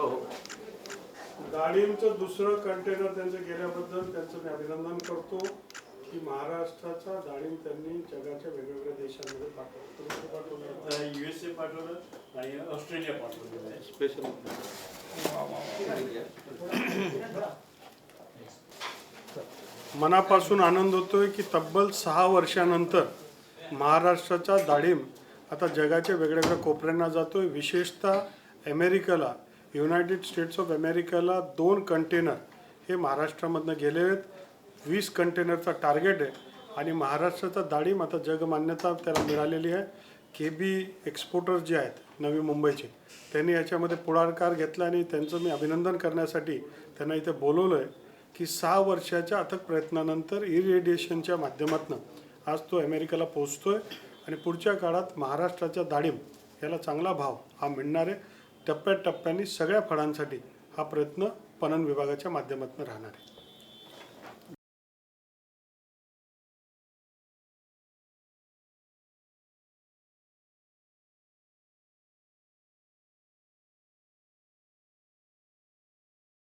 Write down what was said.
हो डाळिंबचं दुसरं कंटेनर त्यांचं गेल्याबद्दल त्यांचं मी अभिनंदन करतो की महाराष्ट्राचा डाळिंब त्यांनी जगाच्या वेगवेगळ्या देशांमध्ये पाठवलं. पाठवलं? यू एस ए पाठवलं आणि ऑस्ट्रेलिया पाठवलेलं आहे स्पेशल मनापासून आनंद होतोय की तब्बल सहा वर्षानंतर महाराष्ट्राचा डाळिंब आता जगाच्या वेगळ्या वेगळ्या कोपऱ्यांना जातोय. विशेषतः अमेरिकेला युनायटेड स्टेट्स ऑफ अमेरिकेला दोन कंटेनर हे महाराष्ट्रामधनं गेले आहेत. वीस कंटेनरचा टार्गेट आहे आणि महाराष्ट्राचा डाळिंब आता जगमान्यता त्याला मिळालेली आहे. के बी एक्सपोर्टर जे आहेत नवी मुंबईचे त्यांनी याच्यामध्ये पुढाकार घेतला आणि त्यांचं मी अभिनंदन करण्यासाठी त्यांना इथे बोलवलं आहे की सहा वर्षाच्या अथक प्रयत्नानंतर इरेडिएशनच्या माध्यमातून आज तो अमेरिकेला पोहोचतोय आणि पुढच्या काळात महाराष्ट्राच्या दाढीम याला चांगला भाव हा मिळणार आहे. टप्प्याटप्प्याने सगळ्या फळांसाठी हा प्रयत्न पणन विभागाच्या माध्यमातून राहणार आहे.